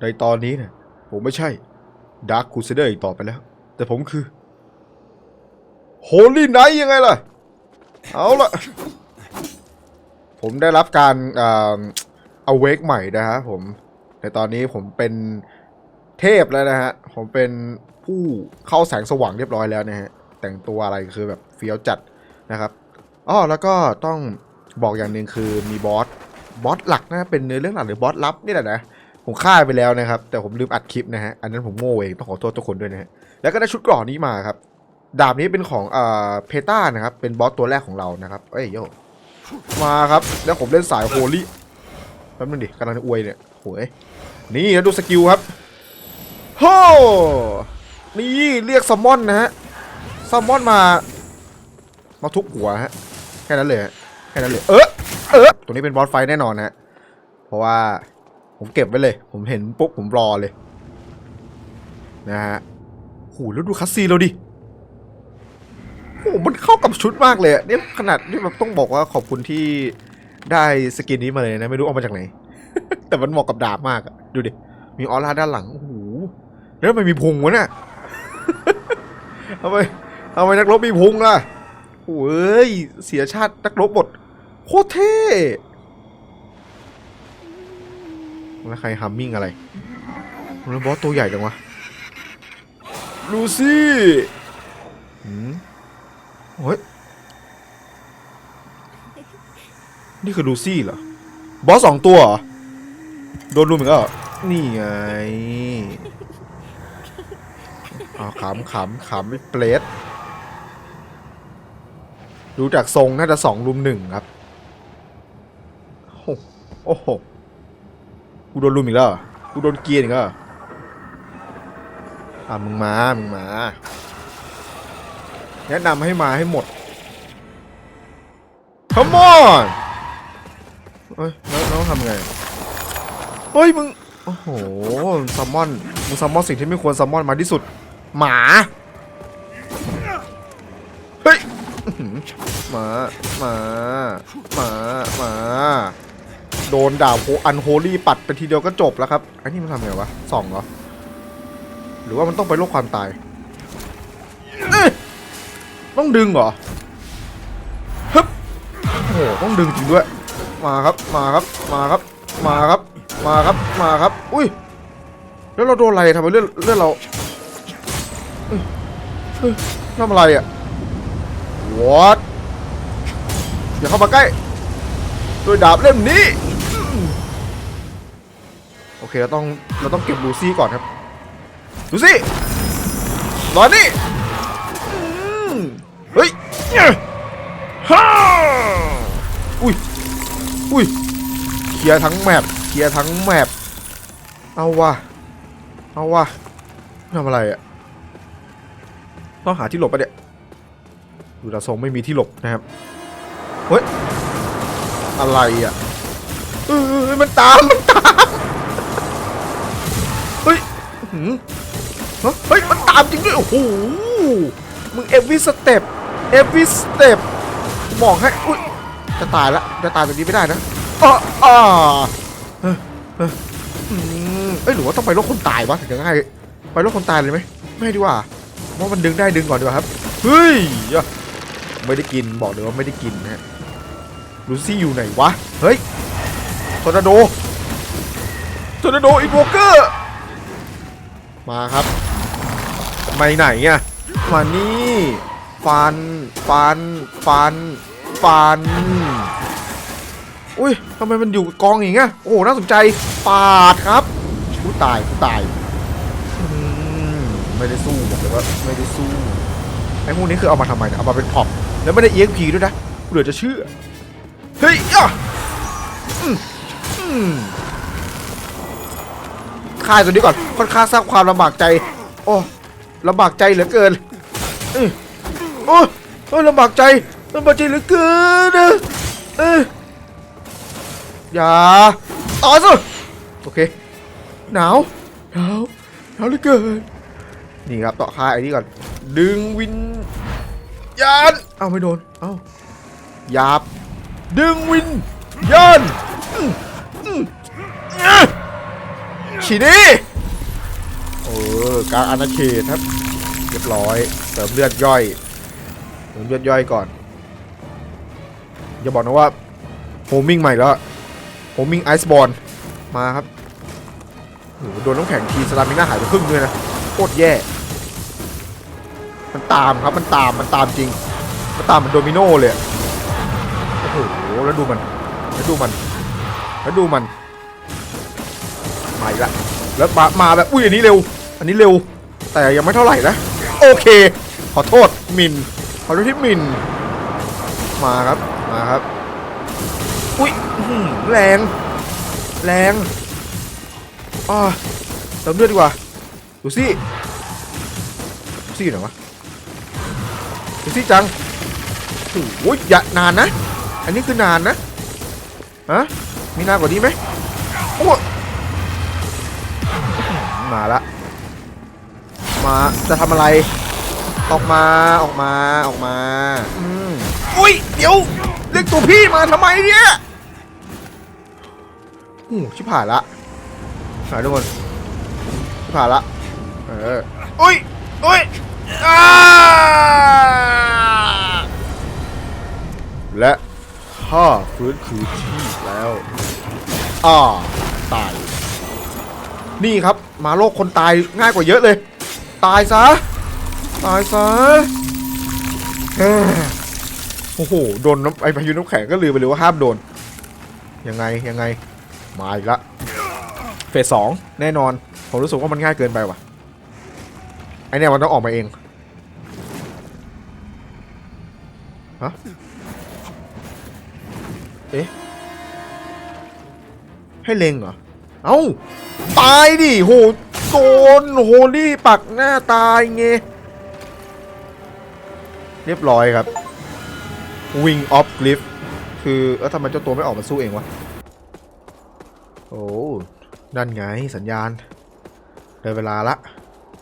ในตอนนี้เนี่ยผมไม่ใช่ดาร์คคูเซเดอร์อีกต่อไปแล้ว แต่ผมคือโฮลี่ไนท์ยังไงล่ะ เอาล่ะ ผมได้รับการเอาเวกใหม่นะฮะผมในตอนนี้ผมเป็นเทพแล้วนะฮะ ผมเป็นผู้เข้าแสงสว่างเรียบร้อยแล้วนะฮะ แต่งตัวอะไรคือแบบเฟี้ยวจัดนะครับอ๋อแล้วก็ต้องบอกอย่างหนึ่งคือมีบอสบอสหลักนะเป็นเนื้อเรื่องหลักหรือบอสลับนี่แหละนะ ผมฆ่าไปแล้วนะครับ แต่ผมลืมอัดคลิปนะฮะ อันนั้นผมโง่เองต้องขอโทษทุกคนด้วยนะฮะ แล้วก็ได้ชุดเกราะนี้มาครับ ดาบนี้เป็นของเอ่อเพต้านะครับ เป็นบอสตัวแรกของเรานะครับ เอ้ยโยมาครับ แล้วผมเล่นสายโฮลี่แป๊บนึงดิกำลังอวยเนี่ยโหยนี่แล้วดูสกิลครับโฮนี่เรียกซัมมอนนะฮะซัมมอนมา มาทุบหัวฮะ แค่นั้นเลยแค่นั้นเลย เออเออตัวนี้เป็นบอสไฟแน่นอนนะฮะ เพราะว่า ผมเก็บไว้เลย ผมเห็นปุ๊บผมรอเลย นะฮะโหแล้วดูคัสซีเราดิโหมันเข้ากับชุดมากเลยเนี่ยขนาดนี่แบบต้องบอกว่าขอบคุณที่ได้สกินนี้มาเลยนะ ไม่รู้เอามาจากไหน แต่มันเหมาะกับดาบมากดูดิ มีออร่าด้านหลังโอ้โหแล้วทำไมมีพุงวะเนี่ยทำไมทำไมนักรบมีพุงล่ะโอ้ยเสียชาตินักรบหมดโคตรเท่ แล้วใครฮัมมิ่งอะไรแล้วบอสตัวใหญ่จังวะลูซี่หืมโอ้ยนี่คือลูซี่เหรอบอสสองตัวเหรอโดนรุมอีกแล้วเหรอนี่ไงอ๋อขำขำขำไม่เปรตดูจากทรงน่าจะสองรุมหนึ่งครับโอ้โหโอ้โห กูโดนลุมอีกแล้วกูโดนเกียร์อีกแล้วอะมึงมา มึงมา แนะนำให้มาให้หมด Come on เฮ้ยแล้วแล้วทำไง เฮ้ยมึง โอ้โหซัมมอน มึงซัมมอนสิ่งที่ไม่ควรซัมมอนมาที่สุด หมา โดนดาโฮอันโฮลี่ปัดไปทีเดียวก็จบแล้วครับไอันนี้มันทำไงวะส่องเหรอ หรือว่ามันต้องไปโลกความตาย ต้องดึงเหรอฮึบโอ้โหต้องดึงจริงด้วย มาครับ มาครับ มาครับ มาครับ มาครับ มาครับ อุ้ย แล้วเราโดนอะไรทำไมเลือดเลือดเราเออทำอะไรอะ what อย่าเข้ามาใกล้ด้วยดาบเล่มนี้ เคเราต้องเราต้องเก็บลูซี่ก่อนครับลูซี่รอนี่เฮ้ยฮ่าอุ้ยอุ้ยเคลียร์ทั้งแมปเคลียร์ทั้งแมปเอาวะเอาวะทำอะไรอะต้องหาที่หลบปะเนี่ยดูดาทรงไม่มีที่หลบนะครับเฮ้ยอะไรอะเออมันตามมันตาม หือฮะเฮ้ย มันตามจริงด้วย โอ้โห มึงเอฟวีสเต็ปเอฟวีสเต็ปบอกให้ อุ้ย จะตายละ จะตายแบบนี้ไม่ได้นะอ้ออ้อเออเอออืมเอ้ยหรือว่าต้องไปโลกคนตายวะถึงจะง่ายไปโลกคนตายเลยไหมไม่ดีกว่าเพราะมันดึงได้ดึงก่อนดีกว่าครับ เฮ้ย ไม่ได้กินบอกเลยว่าไม่ได้กินนะฮะลูซี่อยู่ไหนวะ เฮ้ยทอร์นาโดทอร์นาโดอินโวเกอร์ มาครับมาไหนอะมานี่ฟันฟันฟันฟันอุ้ยทำไมมันอยู่กองอย่างเงี้ยโอ้โหน่าสนใจปาดครับกูตายกูตายไม่ได้สู้บอกเลยว่าไม่ได้สู้ไอ้พวกนี้คือเอามาทำไมเนี่ยเอามาเป็นพร็อปแล้วไม่ได้ EXP ด้วยนะเหลือจะเชื่อเฮ้ยอะ ต่อค่ายตัวนี้ก่อนค่อนข้างสร้างความลำบากใจ โอ้ลำบากใจเหลือเกินอื้อโอ้โอ้ลำบากใจลำบากใจเหลือเกินเอออย่าต่อสิโอเคหนาวหนาวหนาวเหลือเกินนี่ครับต่อค่ายไอ้นี่ก่อน ดึงวินยานเอาไม่โดนเอาหยาบ ดึงวินยานอื ฉีนี่เออกลางอาณาเขตครับเรียบร้อย เสริมเลือดย่อยเสริมเลือดย่อยก่อนอย่าบอกนะว่าโฮมิงใหม่แล้วโฮมิงไอซ์บอลมาครับโหโดนน้ำแข็งทีสลามิน่าหายไปครึ่งเลยนะโคตรแย่ มันตามครับมันตามมันตามจริง มันตามเหมันโดมิโนเลยโอ้โหแล้วดูมัน แล้วดูมัน แล้วดูมัน มาอีกละแล้วมามาแบบอุ้ยอันนี้เร็ว อันนี้เร็ว แต่ยังไม่เท่าไหร่นะ โอเค ขอโทษมินขอโทษที่มิน มาครับ มาครับ อุ้ยแรง แรงอ่าเติมเลือดดีกว่า ดูสิดูสิอยู่ไหนวะดูสิจังโอ้ยอย่านานนะ อันนี้คือนานนะฮะมีนานกว่านี้ไหมโอ้ มาละ มาจะทำอะไร ออกมาออกมาออกมา อืมอุ้ย เดี๋ยว เรียกตัวพี่มาทำไมเนี่ยโอ้ชิบหายละหายทุกคนชิบหายละ เอออุ้ยอุ้ยและข้าฟื้นคืนชีพแล้วอ่าตาย นี่ครับ มาโลกคนตายง่ายกว่าเยอะเลย ตายซะ ตายซะโอ้โห โดนน้ำไอพายุน้ำแข็งก็ลืมไปเลยว่าห้ามโดน ยังไงยังไง มาอีกละ เฟสสองแน่นอน ผมรู้สึกว่ามันง่ายเกินไปว่ะ ไอเนี่ยมันต้องออกมาเอง ฮะ เอ๊ะ ให้เล็งเหรอ เอ้า ตายดิโหโดนโฮลี่ปักหน้าตายไงเรียบร้อยครับ Wing of Glyph คือเออทำไมเจ้าตัวไม่ออกมาสู้เองวะ โอ้นั่นไงสัญญาณได้เวลาละ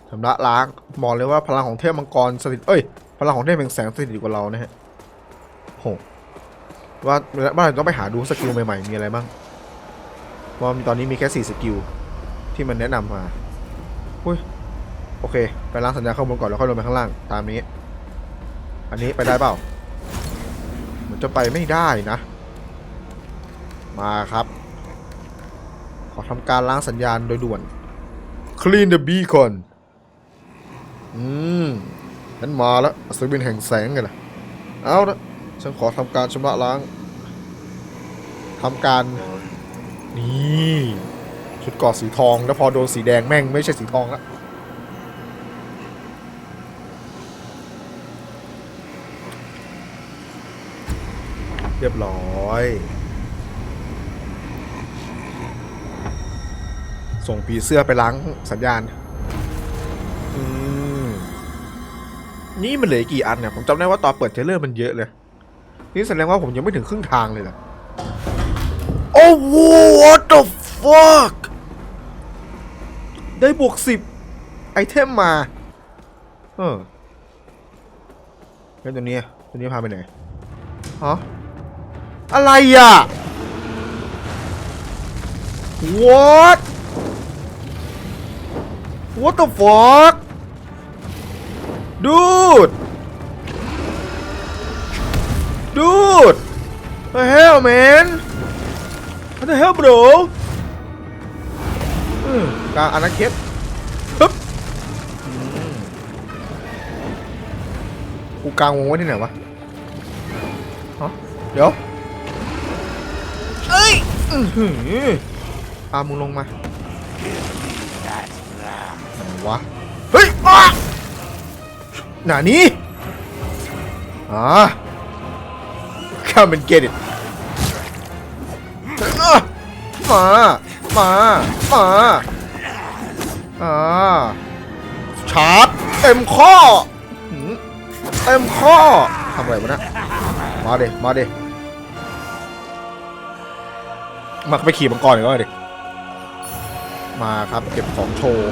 ชำระล้างบอกเลยว่าพลังของเทพมังกรสถิตเอ้ย พลังของเทพแห่งแสงสถิตอยู่กับเรานะฮะโหว่าว่าเราต้องไปหาดูสกิลใหม่ๆ มีอะไรบ้าง ว่าตอนนี้มีแค่4สกิลที่มันแนะนำมาอุ้ยโอเค ไปล้างสัญญาณข้างบนก่อนแล้วค่อยลงไปข้างล่างตามนี้ อันนี้ไปได้เปล่าเหมือนจะไปไม่ได้นะ มาครับ ขอทำการล้างสัญญาณโดยด่วน Clean the beacon อืมฉันมาแล้วอัศวินแห่งแสงไงล่ะเอาละฉันขอทำการชำระล้างทำการ นี่ชุดเกอดสีทองแล้วพอโดนสีแดงแม่งไม่ใช่สีทองละเรียบร้อย ส่งผีเสื้อไปล้างสัญญาณ อืม นี่มันเหลือกี่อันเนี่ย ผมจำได้ว่าตอนเปิดเทรลเลอร์มันเยอะเลย นี่แสดงว่าผมยังไม่ถึงครึ่งทางเลยเหรอโอ้ what the fuck ได้บวกสิบไอเทมมา เออแล้วตัวนี้ตัวนี้พาไปไหนฮะอะไรอะ what what the fuck dude dude the hell man the hell bro อืมกลางอาณาเขตฮึบอืมกูกลางวงไว้ที่ไหนวะฮะเดี๋ยวเอ้ยอือหืออามึงลงมาไหนวะ เฮ้ยอ้าหนานี้อ่า come and get it มา มา มาอ่าชาร์จเต็มข้อเต็มข้อทำอะไรวะนะมาเดมาเดมาไปขี่มังกรอีกแล้วดิมาครับเก็บของโชว์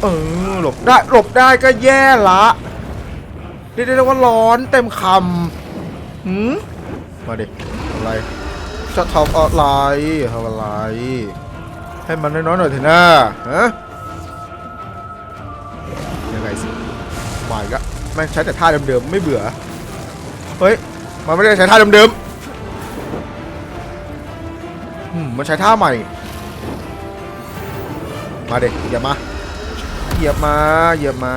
เออหลบได้หลบได้ก็แย่ละเรียกได้ว่าร้อนเต็มคำหืมมาดิทำอะไร จะทำอะไรทำอะไร ให้มันน้อยๆหน่อยเถอะนะฮะยังไงสิมาอีกละแม่งใช้แต่ท่าเดิมๆไม่เบื่อ เฮ้ย มันไม่ได้ใช้ท่าเดิมๆอืมมันใช้ท่าใหม่ มาเด็กเหยียบมา เหยียบมาเหยียบมา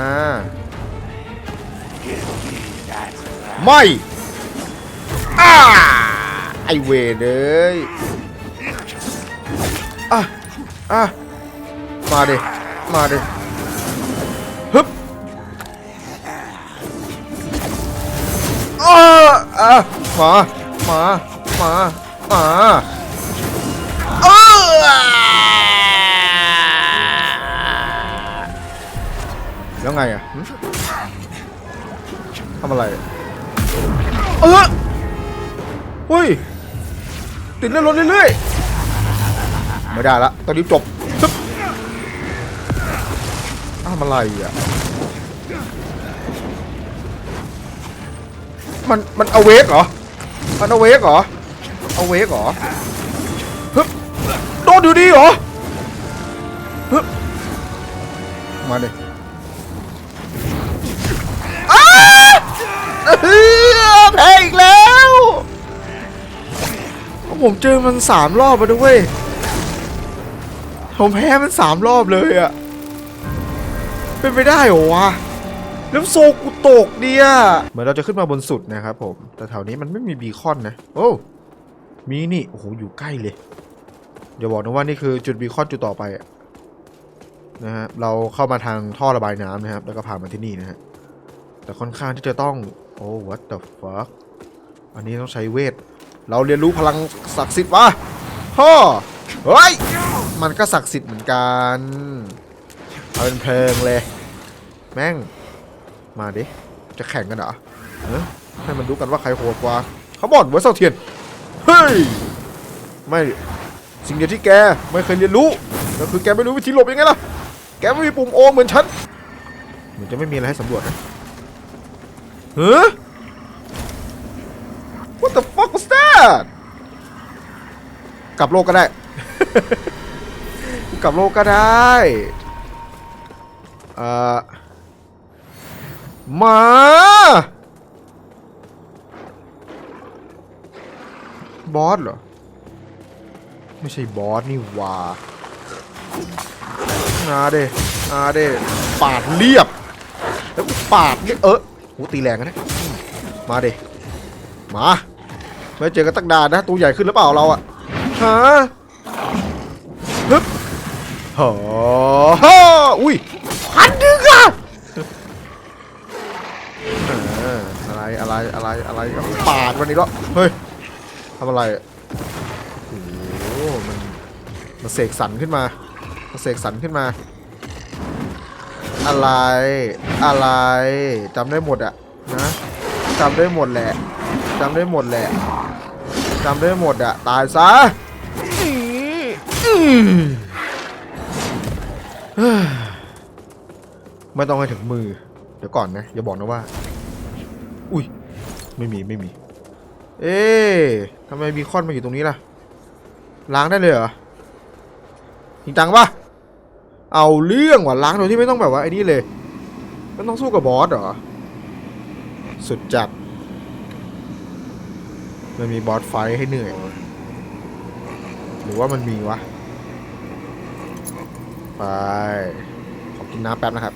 ไม่อ้า อเวรเลยอะอะมาเดมาเดฮึบอ้าอะมามามามาเออแล้วไงอะทำอะไร เออเฮ้ย ติดเลื่อนรถเรื่อยๆไม่ได้ละตอนนี้จบซึบอ้าวทำอะไรอะมันมันเอาเวกเหรอมันเอาเวกเหรอเอาเวกเหรอฮึบโดนอยู่ดีเหรอฮึบมาเลยอ้าเฮ้ยแพ้อีกแล้ว ผมเจอมันสามรอบมาด้วยผมแพ้มันสามรอบเลยอะเป็นไปได้เหรอวะแล้วโซกูตกเดียเหมือนเราจะขึ้นมาบนสุดนะครับผม แต่แถวนี้มันไม่มีบีคอนนะ โอ้ มีนี่ โอ้โห อยู่ใกล้เลยอย่าบอกนะว่านี่คือจุดบีคอนจุดต่อไปนะฮะ เราเข้ามาทางท่อระบายน้ำนะครับ แล้วก็ผ่านมาที่นี่นะฮะ แต่ค่อนข้างที่จะต้อง โอ้ what the fuck อันนี้ต้องใช้เวท เราเรียนรู้พลังศักดิ์สิทธิ์วะฮ่อเฮ้ยมันก็ศักดิ์สิทธิ์เหมือนกันเอาเป็นเพลิงเลย แม่ง มาดิ จะแข่งกันเหรอเออให้มันดูกันว่าใครโหดกว่าเขาบอกเวอร์เซลเทียน เฮ้ย ไม่ สิ่งเดียวที่แกไม่เคยเรียนรู้ ก็คือแกไม่รู้วิธีหลบยังไงล่ะ แกไม่มีปุ่มโอเหมือนฉัน เหมือนจะไม่มีอะไรให้สำรวจนะเฮ้อ What the กลับโลกก็ได้ กลับโลกก็ได้เอ่อมา บอสเหรอ ไม่ใช่บอสนี่ว่านาเดนาเดปาดเรียบแล้วกูปาดเนี่ยเออโหตีแรงนะมาเดมา ไม่เจอกันตั้งนานนะตัวใหญ่ขึ้นหรือเปล่าเราอะฮะฮึบฮ่าฮ่าอุ้ยพันดึงอะอะไรอะไรอะไรอะไรก็ปาดวันนี้ก็เฮ้ยทำอะไรโอ้มันมันเสกสรรขึ้นมามันเสกสรรขึ้นมา อะไรอะไรจำได้หมดอะนะจำได้หมดแหละจำได้หมดแหละ จำได้หมดอะตายซะไม่ต้องให้ถึงมือ เดี๋ยวก่อนนะ อย่าบอกนะว่า อุ้ย ไม่มีไม่มี เอ๊ทำไมบีคอนมาอยู่ตรงนี้ล่ะ ล้างได้เลยเหรอจริงจังปะเอาเรื่องว่ะล้างโดยที่ไม่ต้องแบบว่าไอ้นี่เลย ไม่ต้องสู้กับบอสเหรอ สุดจัด มันมีบอสไฟท์ให้เหนื่อย หรือว่ามันมีวะ ไป ขอกินน้ำแป๊บนะครับ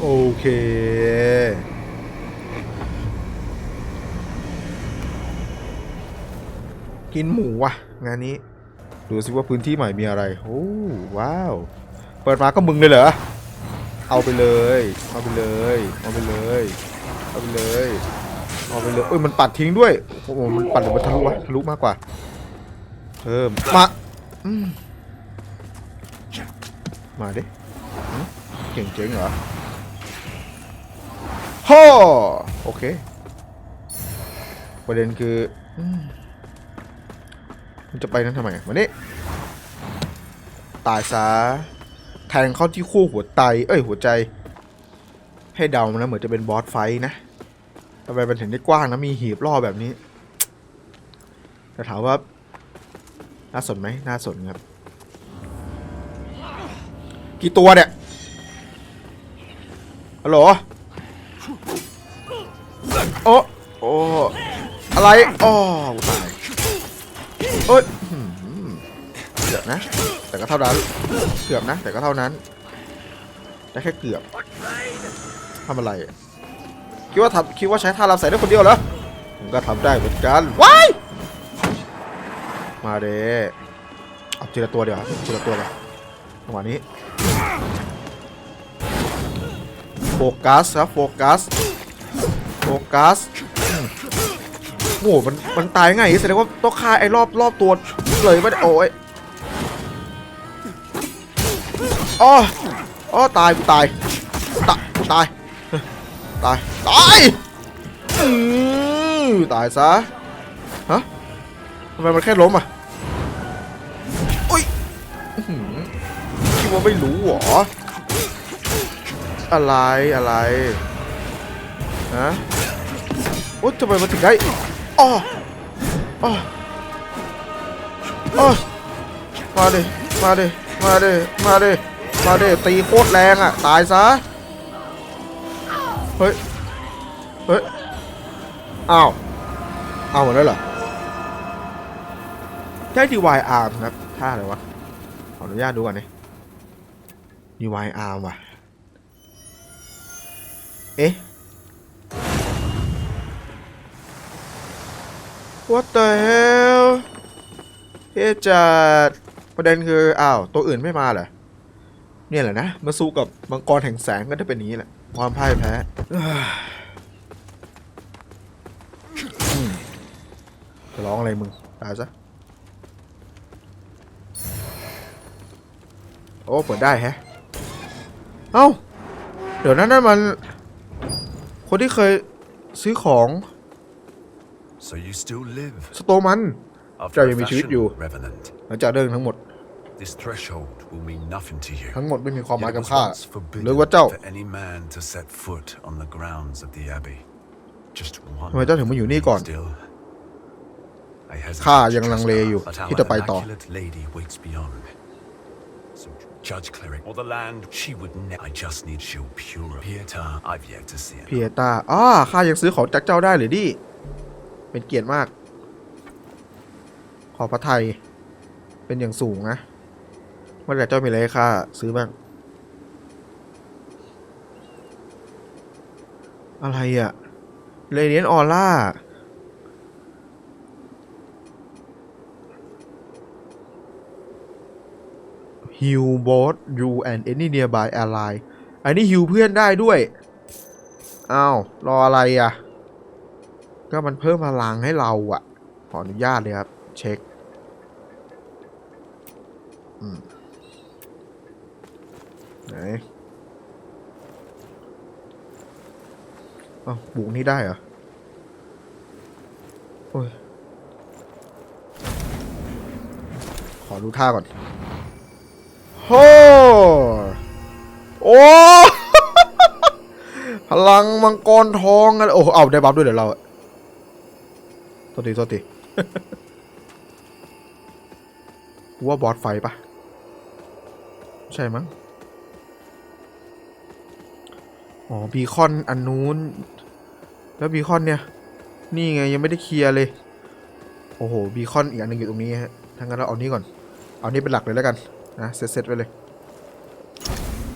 โอเคกินหมูว่ะ งานนี้ ดูสิว่าพื้นที่ใหม่มีอะไร โอ้ว้าว เปิดมาก็มึงเลยเหรอ เอาไปเลย เอาไปเลย เอาไปเลย เอาไปเลย เอาไปเลย เอ้ยมันปัดทิ้งด้วย โอ้โหมันปัดหรือมันทะลุวะทะลุมากกว่า เพิ่มมาอืมาดิเก่งเจ๋งเหรอฮ่อโอเค ประเด็นคือ มมันจะไปนั้นทำไมวันนี้ตายซะแทงเข้าที่คู่หัวไต เอ้ยหัวใจ ให้เดามันนะเหมือนจะเป็นบอสไฟนะทำไมมันถึงได้กว้างนะมีหีบล่อแบบนี้แต่ถามว่า น่าสนไหมน่าสนครับ กี่ตัวเนี่ยฮัลโหลโอ้โอ้อะไรอ๋อตาย เอ้ยเกือบนะ แต่ก็เท่านั้น เกือบนะ แต่ก็เท่านั้นได้แค่เกือบทำอะไรคิดว่าทำคิดว่าใช้ท่าลำใส่ได้คนเดียวเหรอผมก็ทำได้เหมือนกันว้ายมาเด้เอาทีละตัวเดียวครับทีละตัวเลยจังหวะนี้โฟกัสครับโฟกัสโฟกัส โอ้โหมันมันตายง่ายอย่างแสดงว่าต้องฆ่าไอ้รอบรอบตัวเลยไม่โอ้ยอ๋ออ๋อตายกูตายตายตายตายตายตายซะฮะทำไมมันแค่ล้มอะอุ้ยคิดว่าไม่รู้เหรออะไรอะไรฮะโอ๊ยทำไมมันถึงได้ อ้ออ้ออ้อมาดิ มาดิ มาดิ มาดิ มาดิ ตีโคตรแรงอะ ตายซะ เฮ้ย เฮ้ย อ้าว เอาหมดแล้วเหรอ ใช่ดีวายอาร์มครับ ท่าอะไรวะ ขออนุญาตดูก่อนนี่ดีวายอาร์มว่ะ เอ๊ะ What the hell เฮ้จัดประเด็นคือ อ้าว ตัวอื่นไม่มาเหรอ เนี่ยแหละนะ มาสู้กับมังกรแห่งแสงก็จะเป็นนี้แหละ ความพ่ายแพ้จะร้องอะไรมึง ตายซะ โอ้ เปิดได้แฮะ เอ้า เดี๋ยวนั้นนั่นมัน คนที่เคยซื้อของ So you still live สโตมัน after Trời, a mình chịu fashion, nhiều. Revenant. หลังจากเรื่องทั้งหมด This threshold will mean nothing to you. ทั้งหมดไม่มีความหมาย Yet it กับ was ข้า once หรือ forbidden ว่าเจ้า for any man to set foot on the grounds of the abbey. Just one. ทำไมเจ้าถึงมาอยู่นี่ก่อน Still, I hesitate ข้า to ยังลัง trust เล her, อยู่ but our ที่จะไปต่อ immaculate lady waits beyond. So judge cleric or the land, she would ne- I just need she'll pure Pieta. I've yet to see it. พีเอต้าอ้าข้ายังซื้อของจากเจ้าได้หรือดิ เป็นเกียรติมาก ขอพระไทย เป็นอย่างสูงนะเมื่อไหร่เจ้ามีอะไรให้ข้าซื้อบ้าง อะไรอะเรเดียนออร่าฮิวบอสยูแอนเอนี่เนียบายแอลไลอันนี้ฮิวเพื่อนได้ด้วย อ้าว รออะไรอะ ก็มันเพิ่มพลังให้เราอะขออนุญาตเลยครับ เช็คไหนอ้าวบุกนี่ได้เหรอ โอ้ย ขอดูท่าก่อนโอโอ้พลังมังกรทองกันโอ้เอาได้บัฟด้วยเดี๋ยวเราอะ ษทีโทษทีกูว่าบอสไฟปะใช่มั้ง อ๋อ บีคอนอันนู้น แล้วบีคอนเนี่ย นี่ไงยังไม่ได้เคลียร์เลย โอ้โห บีคอนอีกอันหนึงอยู่ตรงนี้ฮะทั้งนั้นเราเอานี้ก่อน เอานี้เป็นหลักเลยแล้วกัน นะ เซตๆไว้เลย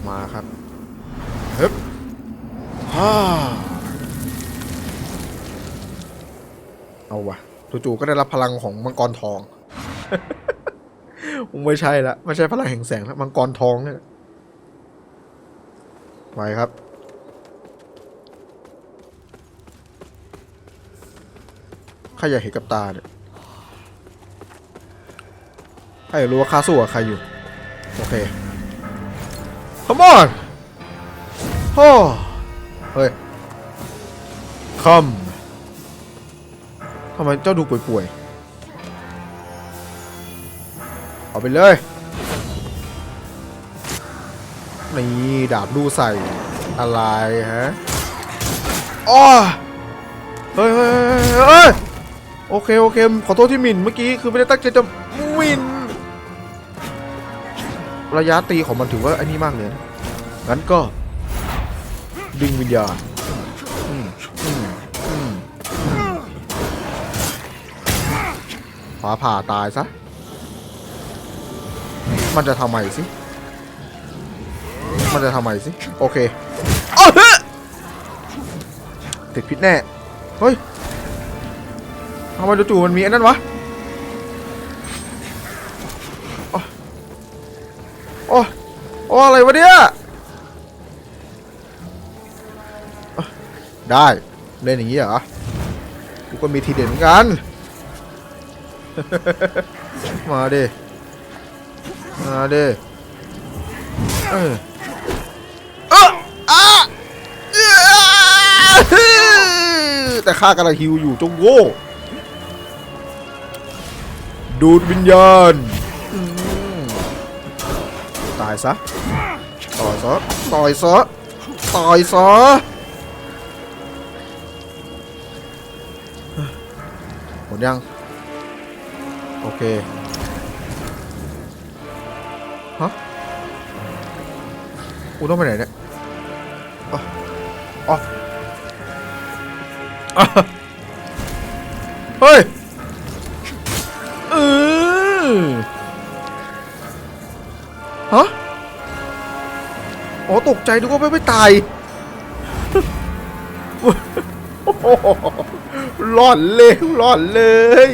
มาครับ ฮึบฮ่า เอาวะจู่ๆก็ได้รับพลังของมังกรทอง ไม่ใช่ละไม่ใช่พลังแห่งแสงละมังกรทองเนี่ยไปครับ ข้าอยากเห็นกับตาเนี่ยข้าอยากรู้ว่าข้าสู้กับใครอยู่ โอเค come on โอ้เฮ้ยคอม ทำไมเจ้าดูป่วยๆ เอาไปเลย นี่ดาบดูใส่ อะไรฮะอ้อเฮ้ยเฮ้ยเฮ้ยเฮ้ยโอเค โอเค ขอโทษที่หมิ่นเมื่อกี้ คือไม่ได้ตั้งใจจะหมิ่นระยะตีของมันถือว่าไอ้นี่มากเลย งั้นก็ ดึงวิญญาณ ฟ้าผ่าตายซะ มันจะทำไมสิ มันจะทำไมสิ โอเคเอาเฮ้ยติดพิษแน่ เฮ้ยทำไมจู่ๆมันมีอันนั้นวะอ๋อโอ้โอ้อะไรวะเนี่ย ได้ เล่นอย่างนี้เหรอ กูก็มีทีเด็ดเหมือนกัน มาดิ มาดิเออเอออะแต่ข้ากำลังฮิวอยู่จงโง่ดูดวิญญาณตายซะต่อยซะต่อยซะต่อยซะหมดยัง เคฮะกูต้องไปไหนเนี่ยอ๋ออ๋ออะเฮ้ยเออฮะอ๋อตกใจดูว่าไม่ไม่ตายโอ้โหหลอนเลยหลอนเลย